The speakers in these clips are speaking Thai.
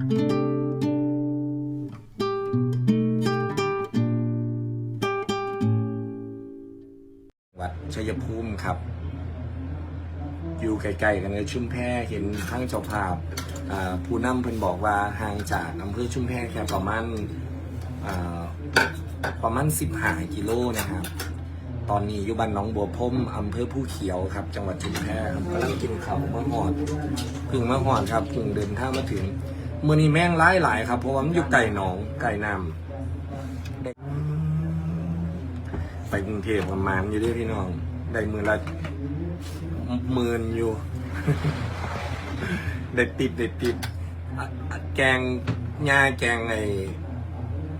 วัดชัยภูมิครับ อยู่ไกลๆกันเลยชุมแพเห็นข้างเจ้าภาพผู้นำเพิ่นบอกว่าห่างจากอำเภอชุมแพแค่ประมาณประมาณ15กิโลนะครับ ตอนนี้อยู่บ้านหนองบัวพมอำเภอผู้เขียวครับ จังหวัดชุมแพครับกำลังกินข้าวมะฮอดพึ่งมะฮอดครับพึ่งเดินทางมาถึง มื่อนี้แม่งร้ายหลายครับ เพราะว่ามันอยู่ไก่หนองไก่น้ำไปกรุงเทพประมาณอยู่ด้วยพี่น้อง ได้มือละหมื่นอยู่ เด็ดติดเด็ดติดอะอะแกงงาแกงไอ้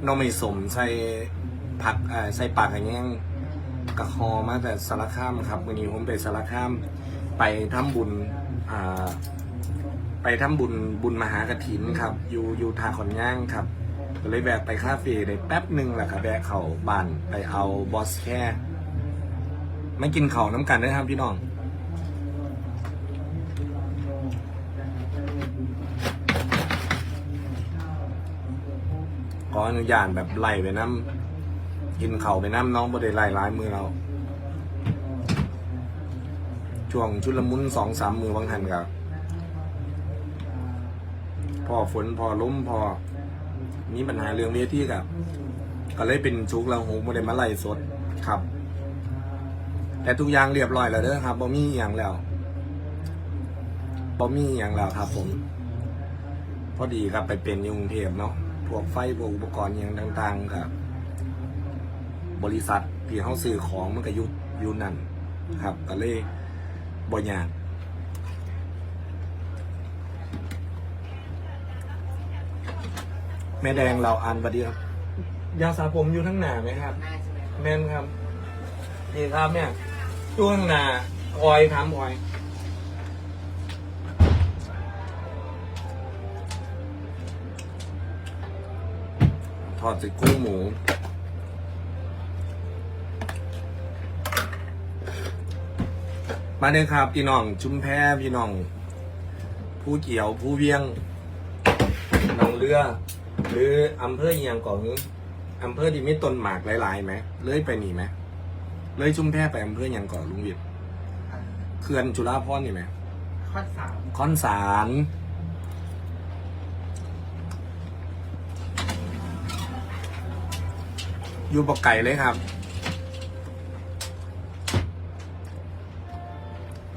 น้องไม่สมใส่ผักใส่ปากอย่างเงี้ยกระคอมาแต่สารคามครับวันนี้ผมไปสารคาม ไปทำบุญอ่า ไปทำบุญบุญมหากถินครับ อยู่อยู่ทาขอนย่างครับก็เลยแวะไปคาเฟ่ได้แป๊บหนึ่งแหละครับแวะเขาบ้านไปเอาบอสแค่ไม่กินเขาน้ำกันด้วยครับพี่น้องขออนุญาตแบบไล่ไปน้ำกินเข่าไปน้ำน้องบ่ได้ไล่ร้ายมือเราช่วงชุดละมุนสองสามมือบางทันกับ อฝนพอล้มพอ มีปัญหาเรื่องเวทีกับก็เลยเป็นชุกละหูบ่ได้มาไล่สดครับ แต่ทุกอย่างเรียบร้อยแล้วเด้อครับบ่มีอย่างแล้วบ่มีอย่างแล้วครับ ผม พอดีครับไปเป็นยุงเทพเนาะพวกไฟพวกอุปกรณ์อย่างต่างๆครับ บริษัทที่เขาซื้อของมันก็ยุอยู่นั่นครับ ก็เลยบ่ยาก แม่แดงเราอันบัดเดียวยาสระผมอยู่ทั้งหนาไหมครับ แม่นครับนี่ครับเนี่ยช่วงหนาออยถามออยทอดใส่กุ้งหมู มาเลยครับ พี่น้องชุมแพพี่น้อง ผู้เกี่ยวผู้เวียงหนองเรือ หรืออำเภอเอียงก่อนนี้อำเภอที่มีต้นหมากหลายๆไหมเลยไปหนีไหมเลยชุมแพไปอำเภอเอียงก่อนลุงวิทย์เขื่อนจุฬาภรณ์นี่ไหมข้อสามคอนสารอยู่ปกไก่เลยครับ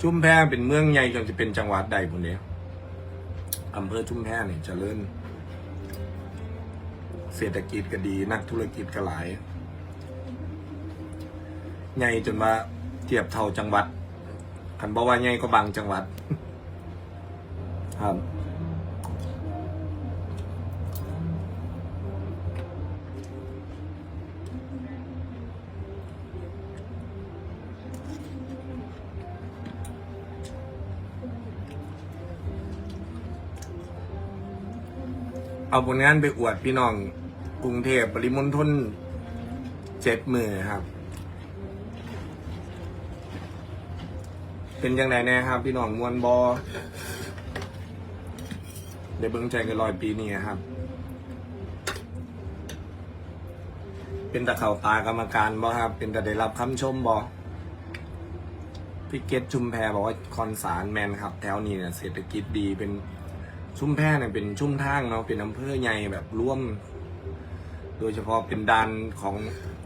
ชุมแพเป็นเมืองใหญ่จนจะเป็นจังหวัดใดคนเดียวอำเภอชุมแพเนี่ยเจริญ เศรษฐกิจก็ดี นักธุรกิจก็หลายใหญ่จนว่าเทียบเท่าจังหวัดคันบอกว่าใหญ่ก็บางจังหวัด ครับเอาผลงานไปอวดพี่น้อง กรุงเทพปริมณฑลเจ็ดมือครับ เป็นยังไงแน่ครับ พี่น้องมวนบอได้เบิ่งใจกันลอยปีนี้ครับ เป็นตะเข่าตากรรมการบอครับ เป็นแต่ได้รับคำชมบอพี่เกตชุมแพบอกว่าคอนสารแมนครับ แถวนี้เนี่ยเศรษฐกิจดีเป็นชุมแพเนี่ยเป็นชุ่มทางเนาะเป็นอำเภอใหญ่แบบร่วม โดยเฉพาะเป็นดันของ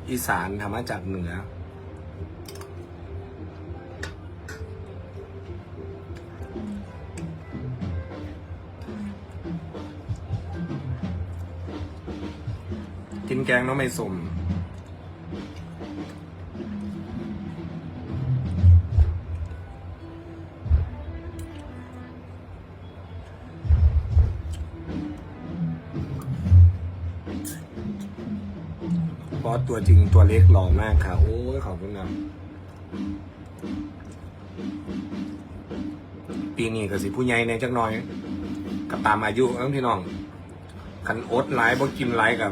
อีสานทำมาจากเหนือ กินแกงน้องไม่สม ตัวจริงตัวเล็กหล่อมากค่ะ โอ้ยขอบคุณครับปีนี้ก็สิผู้ใหญ่ในจักหน่อยกับตามอายุแล้พี่น้องคันอดหลายบ่กินหลายกับ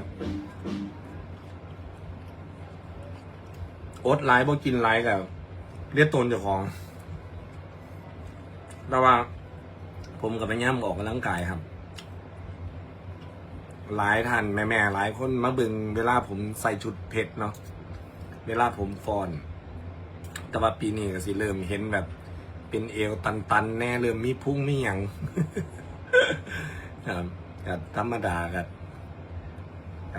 อดหลายบ่กินหลายกับเรียกตนเจ้าของแต่ว่า ผมกับพยายามออกกำลังกายครับ หลายท่านแม่ๆหลายคนมาบึงเวลาผมใส่ชุดเพชรเนาะเวลาผมฟอน แต่ว่าปีนี้ก็สิเริ่มเห็นแบบ เป็นเอวตันๆ แน่เริ่มมีพุ่งมีหยังครับธรรมดาครับ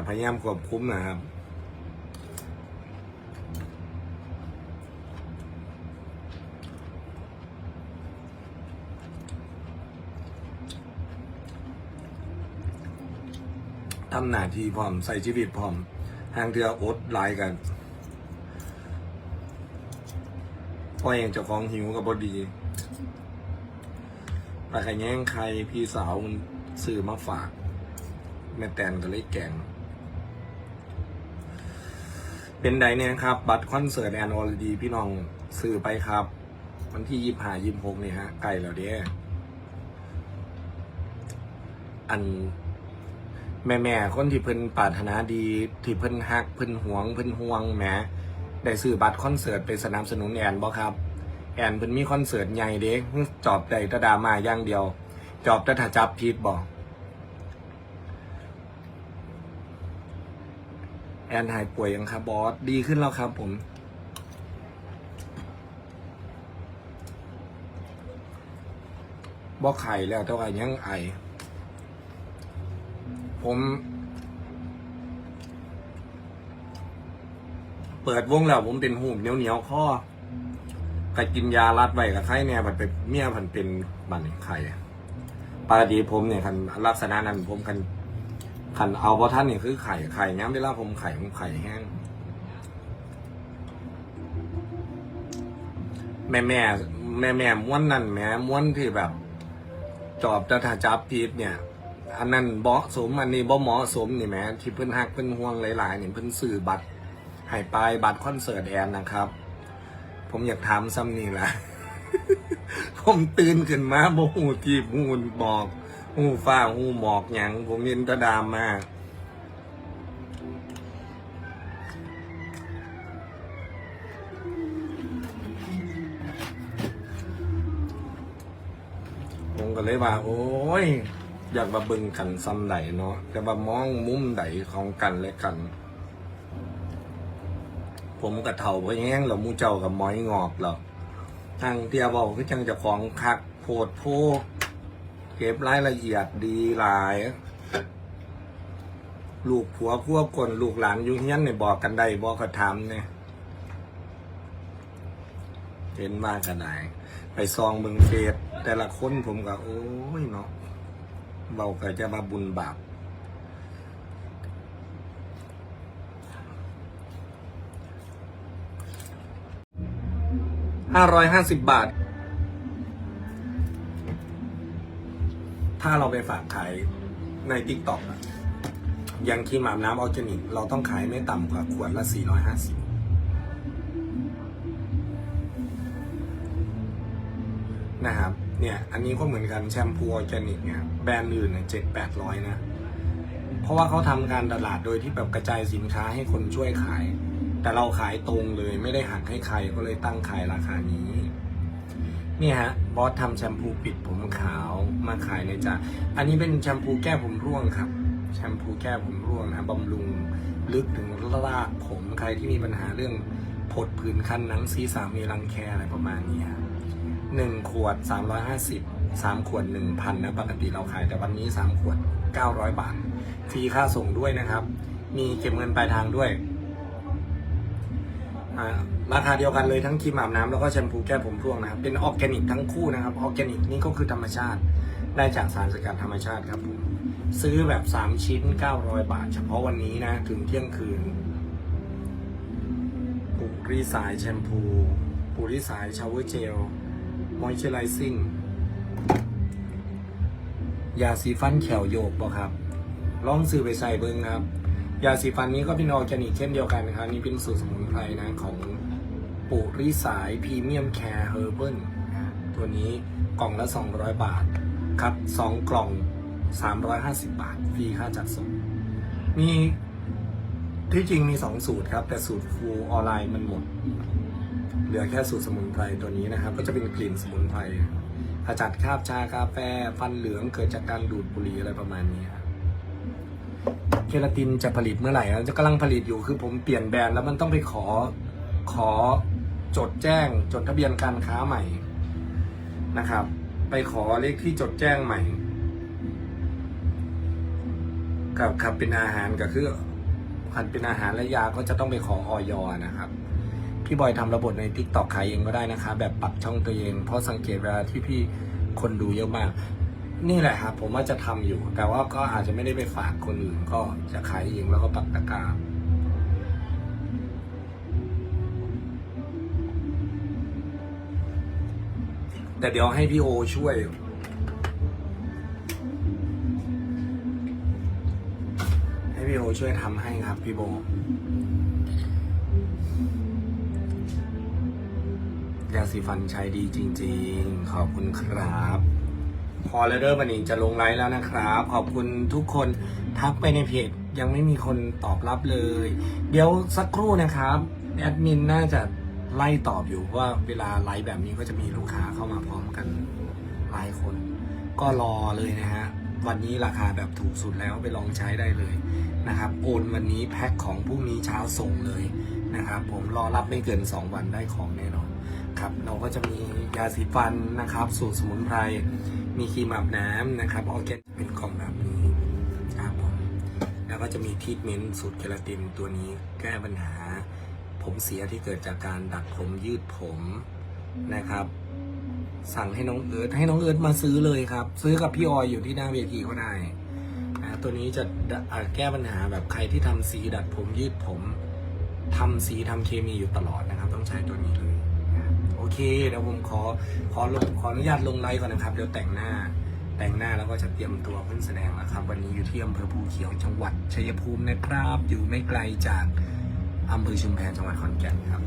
พยายามควบคุมนะครับ ทำหน้าที่พร้อมใส่ชีวิตพร้อมทางเทืออดหลายกันพราะเองเจ้าของหิวกับบดีปลาไข่แง่งใครพี่สาวมันซื้อมาฝาก แม่แตนก็เลยแกง เป็นไดเนี่ยครับ บัตรคอนเสิร์ตแอนอลดีพี่น้องซื้อไปครับ วันที่ยี่ห้ายี่หกนี่ฮะใกล้แล้วเด้อัน แม่แม่คนที่เพิ่นปรารถนาดีที่เพิ่นฮักเพิ่นหวงเพิ่นห่วงแหมได้ซื้อบัตรคอนเสิร์ตไปสนับสนุนแอนบ่ครับ แอนเพิ่นมีคอนเสิร์ตใหญ่เด้จอบได้ตะดามาอย่างเดียว จอบต่ถ้าจับผิดบ่แอนหายป่วยยังครับบอสดีขึ้นแล้วครับผมบ่ไข่แล้วแต่ว่ายังไอ ผม เปิดวงแล้ว ผมเป็นหูเหนียวเหนียวๆข้อไปกินยารัดไว้กับไข้เนี่ยมันเป็นเมียมันเป็นบันไข่ปกติผมเนี่ยคันลักษณะนั้นผมคันคันเอาเพราะท่านเนี่ยคือไข่ไข่เนี้ยเวลาผมไข่ผมไข่แห้งแม่แม่แม่แม่ม้วนนั่นแม่ม้วนที่แบบ จอบจะถ้าจับพีดเนี่ย อันนั้นเหมาะสมอันนี้บ่เหมาะสมนี่แหมที่เพิ่นฮักเพิ่นห่วงหลายๆนี่เพิ่นซื้อบัตรให้ไปบัตรคอนเสิร์ตแอนนะครับ ผมอยากถามซ้ำนี่แหละผมตื่นขึ้นมาบ่หูทีบหูบอกหูฟ้าหูหมอกหยังผมเห็นตะดามมาผมก็เลยว่า โอ้ย อยากมาเบิ่งกันซ้ำใดเนาะแต่ว่ามองมุมใดของกันและกัน ผมกับเถ่าเพราะแห้งแล้วหมูเจ้ากับม้อยงอกแล้วทางเตียบอกคือจังจะของคักโพดโพเก็บรายละเอียดดีหลาย ลูกผัวพวกคนลูกหลานยุ่งเฮียนเนี่ยบอกกันได้บอกกันทำเนี่ยเห็นมากกันไหนไปซองเบิงเฟสแต่ละคนผมก็โอ้ยเนาะ เบาก็จะมาบุญบาป ห้าร้อยห้าสิบบาท ถ้าเราไปฝากขายในติ๊กต็อกยังครีมอาบน้ำออร์แกนิก เราต้องขายไม่ต่ำกว่าขวดละสี่ร้อยห้าสิบ เนี่ยอันนี้ก็เหมือนกันแชมพูออร์แกนิกเนี่ยแบรนด์อื่นเนี่ยเจ็ดแปดร้อยนะ เพราะว่าเขาทำการตลาดโดยที่แบบกระจายสินค้าให้คนช่วยขาย แต่เราขายตรงเลยไม่ได้หักให้ใครก็เลยตั้งขายราคานี้นี่ฮะบอสทำแชมพูปิดผมขาวมาขายในจ้าอันนี้เป็นแชมพูแก้ผมร่วงครับ แชมพูแก้ผมร่วงนะบำรุงลึกถึงรากผมใครที่มีปัญหาเรื่องผดผื่นคันหนังศีรษะมีรังแคอะไรประมาณนี้ครับ หนึ่งขวดสามร้อยห้าสิบสามขวดหนึ่งพันนะปกติเราขายแต่วันนี้สามขวดเก้าร้อยบาทฟรีค่าส่งด้วยนะครับ มีเก็บเงินปลายทางด้วยราคาเดียวกันเลยทั้งครีมอาบน้ำแล้วก็แชมพูแก้ผมร่วงนะครับ เป็นออร์แกนิกทั้งคู่นะครับออร์แกนิกนี่ก็คือธรรมชาติ ได้จากสารสกัดธรรมชาติครับผมซื้อแบบ 3 ชิ้น 900 บาท เฉพาะวันนี้นะ ถึงเที่ยงคืนปุรีสายแชมพูปุรีสายชาวเวอร์เจล มอยเจอไรซิ่งยาสีฟันแขวโยกบ่ครับ ลองซื้อไปใส่เบิ้งครับ ยาสีฟันนี้ก็เป็นออร์แกนิกเช่นเดียวกันนะครับ นี่เป็นสูตรสมุนไพรนะของปุริสายพรีเมียมแคร์เฮอร์เบิลตัวนี้กล่องละ 200 บาท ครับ 2 กล่อง 350 บาท ฟรีค่าจัดส่ง มีที่จริงมี 2 สูตรครับ แต่สูตรฟูออนไลน์มันหมด เหลือแค่สูตรสมุนไพรตัวนี้นะครับ ก็จะเป็นกลิ่นสมุนไพรขจัดคราบชากาแฟฟันเหลืองเกิดจากการดูดบุหรี่อะไรประมาณนี้ครับเคราตินจะผลิตเมื่อไหร่แล้วจะกำลังผลิตอยู่คือผมเปลี่ยนแบรนด์แล้วมันต้องไปขอขอจดแจ้งจดทะเบียนการค้าใหม่นะครับ ไปขอเลขที่จดแจ้งใหม่กับขับเป็นอาหารก็คือขันเป็นอาหารและยาก็จะต้องไปขอออยนะครับ พี่บอยทำระบบใน t ิ k t o k ขายเองก็ได้นะคะ แบบปักช่องตัวเอง เพราะสังเกตเวลาที่พี่คนดูเยอะมาก นี่แหละครับผมว่าจะทำอยู่ แต่ว่าก็อาจจะไม่ได้ไปฝากคนอื่นก็จะขายเองแล้วก็ปักตะกาแต่เดี๋ยวให้พี่โอช่วยให้พี่โอช่วยทำให้ครับพี่โบ ยาสีฟันใช้ดีจริง ๆ ขอบคุณครับ พอแล้วเด้อวันนี้จะลงไลฟ์แล้วนะครับ ขอบคุณทุกคนทักไปในเพจยังไม่มีคนตอบรับเลย เดี๋ยวสักครู่นะครับแอดมินน่าจะไล่ตอบอยู่ว่าเวลาไลฟ์แบบนี้ก็จะมีลูกค้าเข้ามาพร้อมกันหลายคน ก็รอเลยนะฮะวันนี้ราคาแบบถูกสุดแล้วไปลองใช้ได้เลยนะครับ โอนวันนี้แพ็คของพรุ่งนี้เช้าส่งเลยนะครับ ผมรอรับไม่เกิน 2 วันได้ของแน่นอน ครับเราก็จะมียาสีฟันนะครับ สูตรสมุนไพร มีครีมอาบน้ำนะครับออร์แกนเป็นกล่องแบบนี้ครับผมแล้วก็จะมีทีทเมนต์สูตรเคราตินตัวนี้แก้ปัญหา ผมเสียที่เกิดจากการดัดผมยืดผมนะครับ สั่งให้น้องเอิร์ธให้น้องเอิร์ธมาซื้อเลยครับ ซื้อกับพี่ออยอยู่ที่หน้าเวทีก็ได้นะตัวนี้จะแก้ปัญหาแบบใครที่ทำสีดัดผมยืดผมทำสีทำเคมีอยู่ตลอดนะครับ ต้องใช้ตัวนี้เลย เคเดี๋ยวผมขอขอลงขออนุญาตลงไลฟ์ก่อนนะครับเดี๋ยวแต่งหน้าแต่งหน้าแล้วก็จะเตรียมตัวขึ้นแสดงแล้วครับ วันนี้อยู่ที่อำเภอภูเขียวจังหวัดชัยภูมินะครับ อยู่ไม่ไกลจากอำเภอชุมแพจังหวัดขอนแก่นครับ